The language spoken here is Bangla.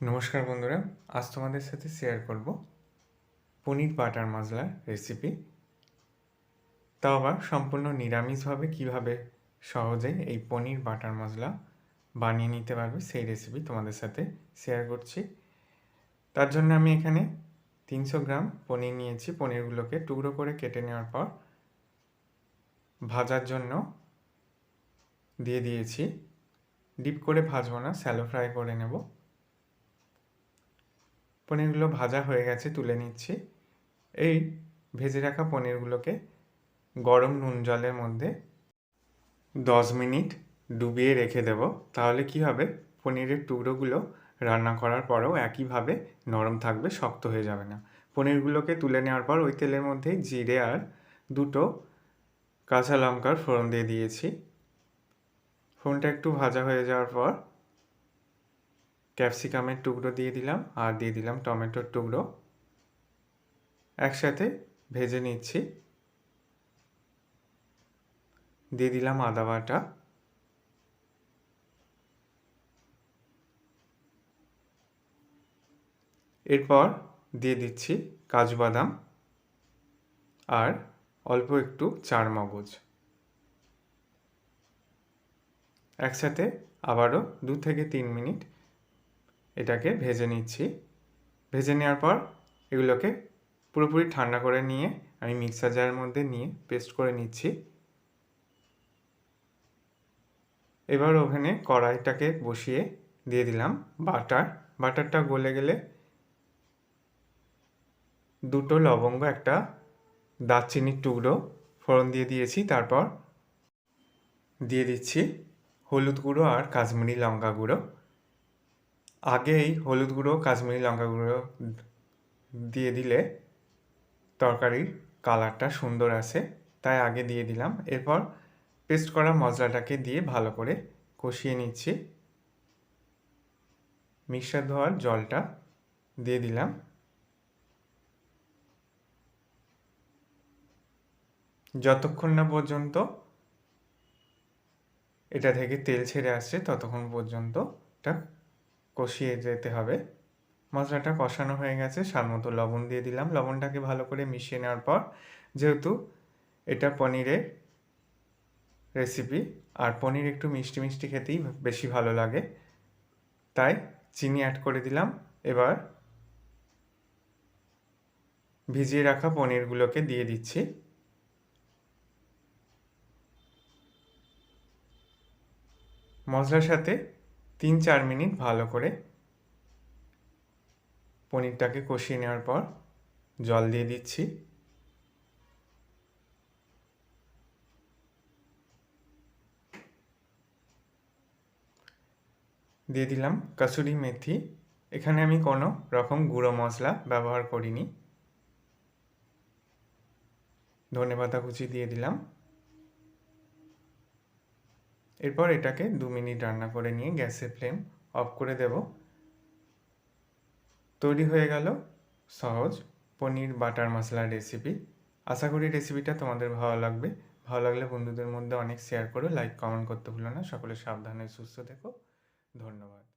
নমস্কার বন্ধুরা, আজ তোমাদের সাথে শেয়ার করব পনির বাটার মশলার রেসিপি তাও আবার সম্পূর্ণ নিরামিষভাবে কীভাবে সহজেই এই পনির বাটার মশলা বানিয়ে নিতে পারবে সেই রেসিপি তোমাদের সাথে শেয়ার করছি। তার জন্য আমি এখানে তিনশো গ্রাম পনির নিয়েছি। পনিরগুলোকে টুকরো করে কেটে নেওয়ার পর ভাজার জন্য দিয়ে দিয়েছি। ডিপ করে ভাজবো না স্যালো ফ্রাই করে নেব। পনিরগুলো ভাজা হয়ে গেছে, তুলে নিচ্ছি। এই ভেজে রাখা পনিরগুলোকে গরম নুন জলের মধ্যে দশ মিনিট ডুবিয়ে রেখে দেব। তাহলে কি হবে? পনিরের টুকরোগুলো রান্না করার পরেও একইভাবে নরম থাকবে, শক্ত হয়ে যাবে না। পনিরগুলোকে তুলে নেওয়ার পর ওই তেলের মধ্যেই জিরে আর দুটো কাঁচা লঙ্কার ফোড়ন দিয়ে দিয়েছি। ফোড়নটা একটু ভাজা হয়ে যাওয়ার পর ক্যাপসিকামের টুকরো দিয়ে দিলাম আর দিয়ে দিলাম টমেটোর টুকরো। একসাথে ভেজে নিচ্ছি। দিয়ে দিলাম আদা বাটা। এরপর দিয়ে দিচ্ছি কাজু বাদাম আর অল্প একটু চার মগজ একসাথে আবারও দু থেকে তিন মিনিট এটাকে ভেজে নিচ্ছি। ভেজে নেওয়ার পর এগুলোকে পুরোপুরি ঠান্ডা করে নিয়ে আমি মিক্সার জারের মধ্যে নিয়ে পেস্ট করে নিচ্ছি। এবার ওভেনে কড়াইটাকে বসিয়ে দিয়ে দিলাম বাটার। বাটারটা গলে গেলে দুটো লবঙ্গ, একটা দারচিনির টুকরো, ফোড়ন দিয়ে দিয়েছি। তারপর দিয়ে দিচ্ছি হলুদ গুঁড়ো আর কাশ্মীরি লঙ্কা গুঁড়ো। আগেই হলুদ গুঁড়ো, কাশ্মীরি লঙ্কা গুঁড়ো দিয়ে দিলে তরকারির কালারটা সুন্দর আসে। তাই আগে দিয়ে দিলাম। এরপর পেস্ট করা মশলাটাকে দিয়ে ভালো করে কষিয়ে নিচ্ছি। মিক্সার ধোয়ার জলটা দিয়ে দিলাম। যতক্ষণ না পর্যন্ত এটা থেকে তেল ছেড়ে আসছে, ততক্ষণ পর্যন্ত এটা কষিয়ে যেতে হবে। মশলাটা কষানো হয়ে গেছে, স্বাদ মতো লবণ দিয়ে দিলাম। লবণটাকে ভালো করে মিশিয়ে নেওয়ার পর, যেহেতু এটা পনিরের রেসিপি, আর পনির একটু মিষ্টি মিষ্টি খেতেই বেশি ভালো লাগে, তাই চিনি অ্যাড করে দিলাম। এবার ভিজিয়ে রাখা পনিরগুলোকে দিয়ে দিচ্ছি। মশলার সাথে তিন চার মিনিট ভালো করে পনিরটাকে কষিয়ে নেওয়ার পর জল দিয়ে দিচ্ছি। দিয়ে দিলাম কাসুরি মেথি। এখানে আমি কোনো রকম গুঁড়ো মশলা ব্যবহার করিনি। ধনে পাতা কুচি দিয়ে দিলাম। এরপর এটাকে দু মিনিট রান্না করে নিয়ে গ্যাসে ফ্লেম অফ করে দেব। তৈরি হয়ে গেল সহজ পনির বাটার মশলার রেসিপি। আশা করি রেসিপিটা তোমাদের ভালো লাগবে। ভালো লাগলে বন্ধুদের মধ্যে অনেক শেয়ার করো লাইক কমেন্ট করতে ভুলো না। সকলে সাবধানে সুস্থ থেকো। ধন্যবাদ।